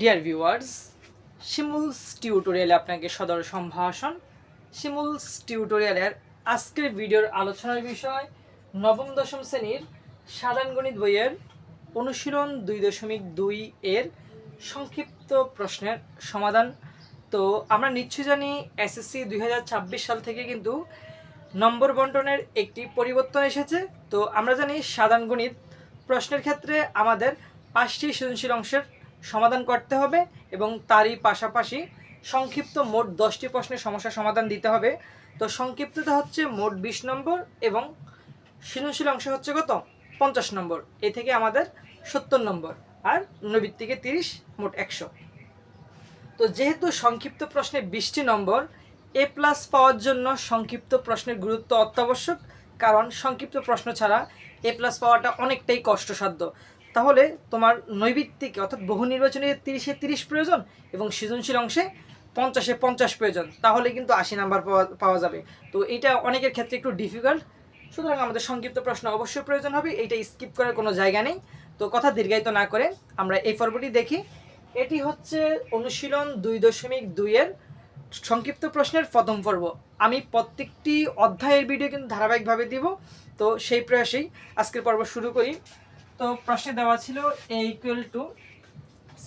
Dear viewers শিমুলস টিউটোরিয়ালে আপনাকে সদর সম্ভাষণ। শিমুলস টিউটোরিয়ালের আজকের ভিডিওর আলোচনার বিষয় নবম দশম শ্রেণির সাধারণ গণিত বইয়ের অনুশীলন দুই দশমিক দুই এর সংক্ষিপ্ত প্রশ্নের সমাধান। তো আমরা নিশ্চয়ই জানি এসএসসি দুই সাল থেকে কিন্তু নম্বর বন্টনের একটি পরিবর্তন এসেছে। তো আমরা জানি সাধারণ গণিত প্রশ্নের ক্ষেত্রে আমাদের পাঁচটি সৃজনশীল অংশের সমাধান করতে হবে এবং তারই পাশাপাশি সংক্ষিপ্ত মোট দশটি প্রশ্নের সমস্যার সমাধান দিতে হবে। তো সংক্ষিপ্ততা হচ্ছে মোট বিশ নম্বর এবং সৃজনশীল অংশ হচ্ছে কত? পঞ্চাশ নম্বর। এ থেকে আমাদের সত্তর নম্বর আর নৈবিত্তিকে তিরিশ, মোট একশো। তো যেহেতু সংক্ষিপ্ত প্রশ্নে বিশটি নম্বর, এ প্লাস পাওয়ার জন্য সংক্ষিপ্ত প্রশ্নের গুরুত্ব অত্যাবশ্যক, কারণ সংক্ষিপ্ত প্রশ্ন ছাড়া এ প্লাস পাওয়াটা অনেকটাই কষ্টসাধ্য। তাহলে তোমার নৈবিত্তিকে অর্থাৎ বহু নির্বাচনে তিরিশে তিরিশ প্রয়োজন এবং সৃজনশীল অংশে পঞ্চাশে পঞ্চাশ প্রয়োজন, তাহলে কিন্তু আশি নাম্বার পাওয়া পাওয়া যাবে। তো এটা অনেকের ক্ষেত্রে একটু ডিফিকাল্ট সুতরাং আমাদের সংক্ষিপ্ত প্রশ্ন অবশ্যই প্রয়োজন হবে, এইটা স্কিপ করার কোনো জায়গা নেই। তো কথা দীর্ঘায়িত না করে আমরা এই পর্বটি দেখি। এটি হচ্ছে অনুশীলন দুই দশমিক দুইয়ের সংক্ষিপ্ত প্রশ্নের প্রথম পর্ব। আমি প্রত্যেকটি অধ্যায়ের ভিডিও কিন্তু ধারাবাহিকভাবে দিব, তো সেই প্রয়াসেই আজকের পর্ব শুরু করি। তো প্রশ্নে দেওয়া ছিল A equal to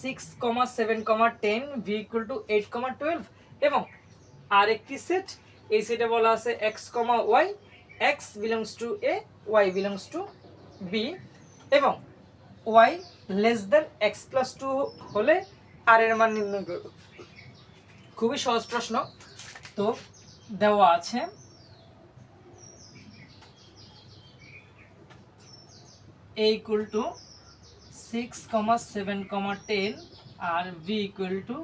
six comma seven comma ten B equal to eight comma twelve এবং আরেকটি সেট এই সেটে বলা আছে X comma Y X belongs to A Y belongs to B এবং Y less than X plus two হলে আর এর মান নির্ণয় খুবই সহজ প্রশ্ন। তো দেওয়া আছে A equal to six comma seven comma ten R B equal to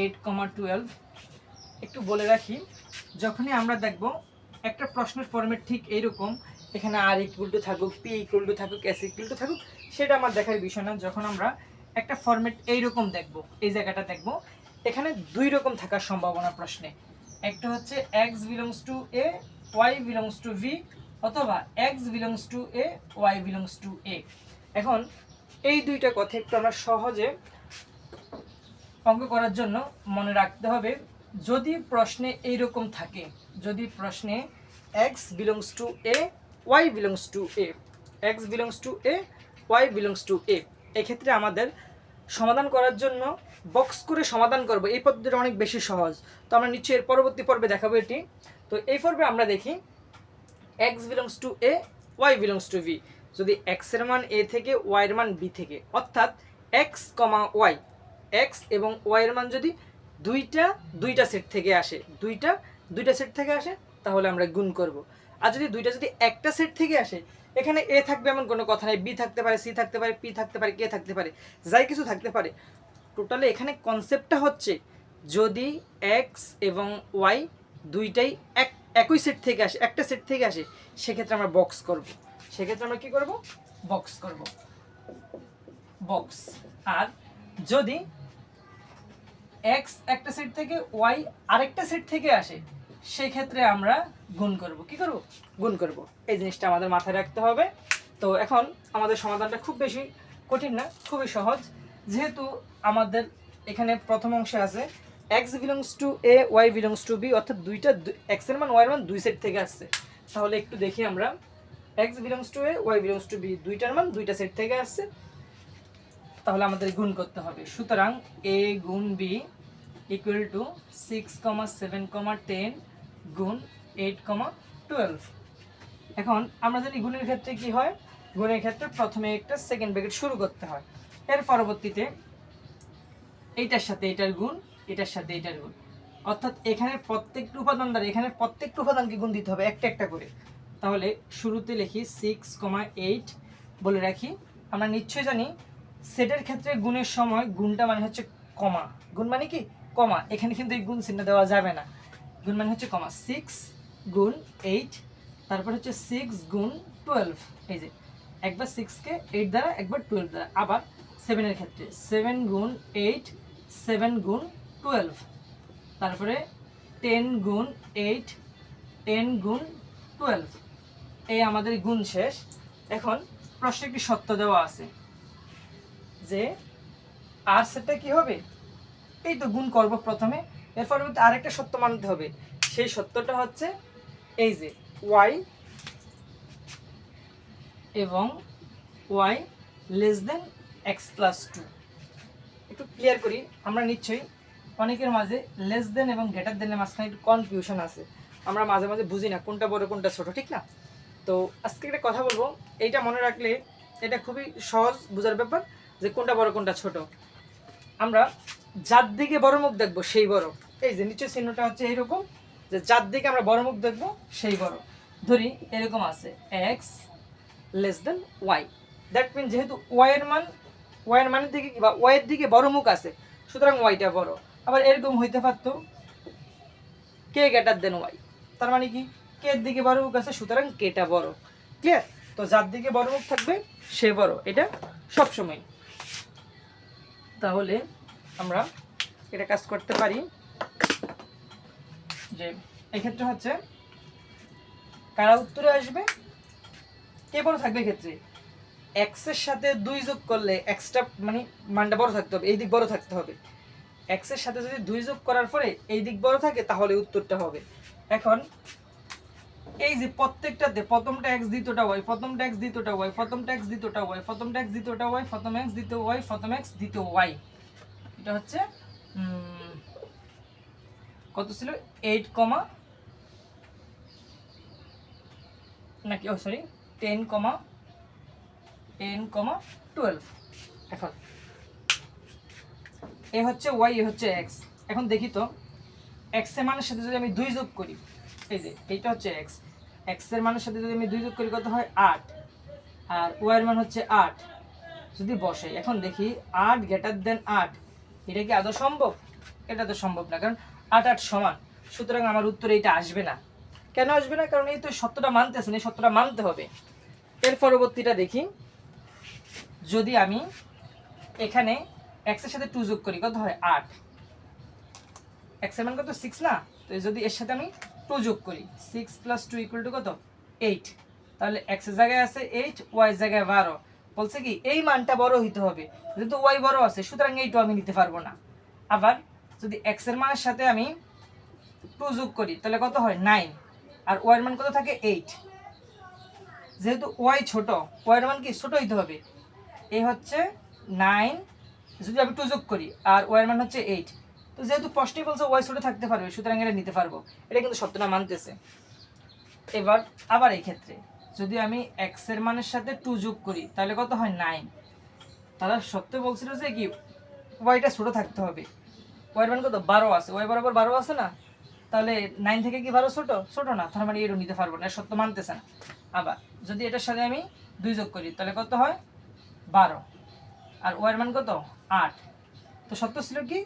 eight comma twelve একটু বলে রাখি, যখনই আমরা দেখব একটা প্রশ্নের ফর্মেট ঠিক এইরকম, এখানে আর ইকুয়াল টু থাকুক পি ইকুয়াল টু থাকুক এস ইকুয়াল টু থাকুক, সেটা আমার দেখার বিষয় না। যখন আমরা একটা ফর্মেট এইরকম দেখব, এই জায়গাটা দেখব, এখানে দুই রকম থাকার সম্ভাবনা প্রশ্নে। একটা হচ্ছে X belongs to A Y belongs to B অথবা X belongs to A Y belongs to A এখন এই দুইটা কথা একটু আমরা সহজে অঙ্ক করার জন্য মনে রাখতে হবে। যদি প্রশ্নে এইরকম থাকে, যদি প্রশ্নে X belongs to A Y belongs to A X belongs to A Y belongs to A এক্ষেত্রে আমাদের সমাধান করার জন্য বক্স করে সমাধান করব। এই পদ্ধতিটা অনেক বেশি সহজ। তো আমরা নিশ্চয়ই এর পরবর্তী পর্বে দেখাবো এটি। তো এই পর্বে আমরা দেখি X belongs to A Y belongs to B যদি এক্সের মান এ থেকে ওয়াই এর মান বি থেকে, অর্থাৎ এক্স কমা ওয়াই এক্স এবং ওয়াই এর মান যদি দুইটা দুইটা সেট থেকে আসে, দুইটা দুইটা সেট থেকে আসে, তাহলে আমরা গুণ করব। আর যদি দুইটা যদি একটা সেট থেকে আসে, এখানে এ থাকবে এমন কোনো কথা নেই বি থাকতে পারে সি থাকতে পারে পি থাকতে পারে কে থাকতে পারে, যাই কিছু থাকতে পারে। টোটালি এখানে কনসেপ্টটা হচ্ছে যদি এক্স এবং ওয়াই দুইটাই এক একই সেট থেকে আসে, একটা সেট থেকে আসে, সেক্ষেত্রে আমরা বক্স করব। সেক্ষেত্রে আমরা কি করব? বক্স করব। বক্স আর যদি এক্স একটা সেট থেকে ওয়াই আরেকটা সেট থেকে আসে সেই ক্ষেত্রে আমরা গুণ করব। কি করব? গুণ করব। এই জিনিসটা আমাদের মাথায় রাখতে হবে। তো এখন আমাদের সমাধানটা খুব বেশি কঠিন না, খুবই সহজ। যেহেতু আমাদের এখানে প্রথম অংশে আছে X belongs to A Y belongs to B অর্থাৎ দুইটা এক্সের মান ওয়াই মান দুই সেট থেকে আসছে। তাহলে একটু দেখি আমরা। X belongs to A Y belongs to B দুইটার মান দুইটা সেট থেকে আসছে। তাহলে আমাদের গুণ করতে হবে। সুতরাং এ গুণ B equal to six comma seven comma ten গুণ এইট কমা টুয়েলভ এখন আমরা জানি গুণের ক্ষেত্রে কি হয়? গুণের ক্ষেত্রে প্রথমে একটা সেকেন্ড ব্র্যাকেট শুরু করতে হয়। এর পরবর্তীতে এইটার সাথে এটার গুণ এটার সাথে এটার গুণ। অর্থাৎ এখানে প্রত্যেকটা উপাদান দ্বারা এখানে প্রত্যেকটা উপাদানকে গুণ দিতে হবে একটা একটা করে। তাহলে শুরুতে লিখি সিক্স কমা এইট বলে রাখি। আমরা নিশ্চয়ই জানি সেটের ক্ষেত্রে গুণের সময় গুণটা মানে হচ্ছে কমা। গুণ মানে কি? কমা। এখানে কিন্তু এই গুণ চিহ্ন দেওয়া যাবে না। গুণ মানে হচ্ছে কমা। সিক্স গুণ এইট তারপর হচ্ছে সিক্স গুণ টুয়েলভ এই যে, একবার সিক্সকে এইট দ্বারা, একবার টুয়েলভ দ্বারা। আবার সেভেনের ক্ষেত্রে। সেভেন গুণ এইট সেভেন গুণ টুয়েলভ তারপরে টেন গুণ এইট টেন গুণ টুয়েলভ এই আমাদের গুণ শেষ। এখন প্রশ্নে একটি সত্য দেওয়া আছে যে আর সেটা কি হবে? এই তো গুণ করব প্রথমে। এর পরবর্তী আরেকটা সত্য মানতে হবে। সেই সত্যটা হচ্ছে এই যে ওয়াই এবং Y less than X plus two একটু ক্লিয়ার করি। আমরা নিশ্চয়ই অনেকের মাঝে লেস দেন এবং গ্রেটার দেনের মাঝখানে একটু কনফিউশন আছে। আমরা মাঝে মাঝে বুঝি না কোনটা বড়, কোনটা ছোট, ঠিক না? তো আজকে একটা কথা বলব, এইটা মনে রাখলে এটা খুবই সহজ বোঝার ব্যাপার যে কোনটা বড়, কোনটা ছোট। আমরা যার দিকে বড় মুখ দেখব, সেই বড়। এই যে নিচের চিহ্নটা হচ্ছে এইরকম যে যার দিকে আমরা বড় মুখ দেখব, সেই বড়। ধরি, এরকম আছে X less than Y that mean যেহেতু ওয়াই এর মান ওয়াই এর মানের দিকে, বা ওয়াই এর দিকে বড় মুখ আছে, সুতরাং ওয়াইটা বড়। আবার এরকম হইতে পারতো। কে গ্রেটার দেন ওয়াই? তার মানে কি? কে দিকে বড় মুখ আছে, সুতরাং কেটা বড়। ক্লিয়ার তো যার দিকে বড় মুখ থাকবে, সে বড়। এটা সবসময়। তাহলে আমরা এটা কাজ করতে পারি যে, এক্ষেত্রে হচ্ছে, কারা উত্তরে আসবে, কে বড় থাকবে এক্ষেত্রে? এক্সের সাথে দুই যোগ করলে এক্সট্রা মানে মানটা বড় থাকতে হবে, এই দিক বড় থাকতে হবে। এক্সের সাথে যদি দুই যোগ করার পরে এই দিক বড় থাকে, তাহলে উত্তরটা হবে। এখন, এই যে প্রত্যেকটাতে প্রথমটা এক্স দ্বিতীয়টা ওয়াই প্রথমটা এক্স দ্বিতীয়টা ওয়াই প্রথমটা এক্স দ্বিতীয়টা ওয়াই প্রথমটা এক্স দ্বিতীয়টা ওয়াই প্রথম এক্স দ্বিতীয় ওয়াই প্রথম এক্স দ্বিতীয় ওয়াই এটা হচ্ছে কত ছিল? এইট কমা নাকি, ও sorry ten comma ten comma twelve এখন এ হচ্ছে ওয়াই, এ হচ্ছে এক্স। এখন দেখি তো, এক্সের মানের সাথে যদি আমি দুই যোগ করি, এই যে, এইটা হচ্ছে এক্স। এক্সের মানের সাথে যদি আমি দুই যোগ করি, কত হয়? আট। আর ওয়াই এর মান হচ্ছে আট। যদি বসে, এখন দেখি, আট গ্রেটার দেন আট, এটা কি আদৌ সম্ভব? এটা তো সম্ভব না, কারণ আট আট সমান। সুতরাং আমার উত্তর এইটা আসবে না। কেন আসবে না? কারণ এই তো সত্যটা মানতেছে না এই সত্যটা মানতে হবে। এর পরবর্তীটা দেখি। যদি আমি এখানে এক্সের সাথে টু যোগ করি, কত হয়? আট। এক্সের মান কত? সিক্স না? তো যদি এর সাথে আমি টু যোগ করি six plus two equal to কত? এইট তাহলে এক্সের জায়গায় আছে এইট ওয়াই জায়গায় বারো। বলছে কি, এই মানটা বড় হইতে হবে। যেহেতু ওয়াই বড় আছে, সুতরাং এইটু আমি নিতে পারব না। আবার যদি এক্সের মানের সাথে আমি টু যোগ করি, তাহলে কত হয়? নাইন আর ওয়াই এর মান কত থাকে? এইট যেহেতু ওয়াই ছোট ওয়াই এর মান কি? ছোট হইতে হবে। এই হচ্ছে নাইন যদি আমি টু যোগ করি, আর ওয়াই এর মান হচ্ছে এইট তো যেহেতু প্রশ্নই বলছে ওয়াই ছোট থাকতে পারবে, সুতরাং এটা নিতে পারব। এটা কিন্তু সত্যটা মানতেছে। এবার আবার এই ক্ষেত্রে, যদি আমি এক্সের মানের সাথে টু যোগ করি, তাহলে কত হয় নাইন তারা সত্য বলছিল যে কি ওয়াইটা ছোটো থাকতে হবে। ওয়াইয়ের মান কত? বারো আছে। ওয়াই বরাবর বারো আছে না? তাহলে নাইন থেকে কি বারো ছোটো? ছোটো না। তার মানে এরও নিতে পারব না সত্য মানতেছে না। আবার, যদি এটার সাথে আমি দুই যোগ করি, তাহলে কত হয়? বারো। আর ওয়াইয়ের মান কত? আট। তো সত্য ছিল কি?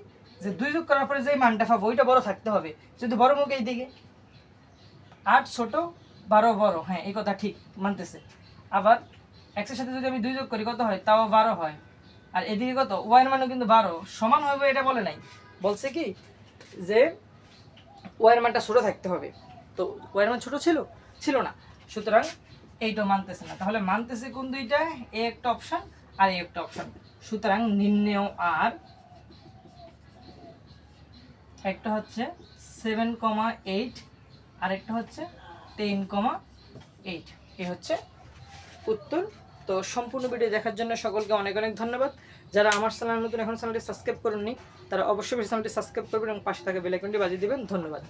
যে দুই যোগ করার পরে যে মানটা পাবো, ওইটা বড় থাকতে হবে। যদি বড় মুখ এই দিকে আট ছোট, বারো বড়। হ্যাঁ এই কথা ঠিক, মানতেছে। আবার এক্সের সাথে যদি আমি দুই যোগ করি, কত হয়? তাও বারো হয়। আর এদিকে কত? ওয়াইয়ের মানও কিন্তু বারো। সমান হবে এটা বলে নাই। বলছে কি? যে ওয়াইয়ের মানটা ছোট থাকতে হবে। তো ওয়াইয়ের মান ছোট ছিল? ছিল না। সুতরাং এইটা মানতেছে না। তাহলে মানতেছে কোন দুইটা? এ একটা অপশন আর এ একটা অপশন সুতরাং নির্ণেয় আর একটা হচ্ছে সেভেন কমা এইট আর একটা হচ্ছে টেন কমা এইট এ হচ্ছে উত্তর। তো সম্পূর্ণ ভিডিও দেখার জন্য সকলকে অনেক অনেক ধন্যবাদ। যারা আমার চ্যানেল নতুন, এখন চ্যানেলটি সাবস্ক্রাইব করেননি, তারা অবশ্যই চ্যানেলটি সাবস্ক্রাইব করবেন এবং পাশে থাকা বেলাইকনটি বাজিয়ে দিবেন। ধন্যবাদ।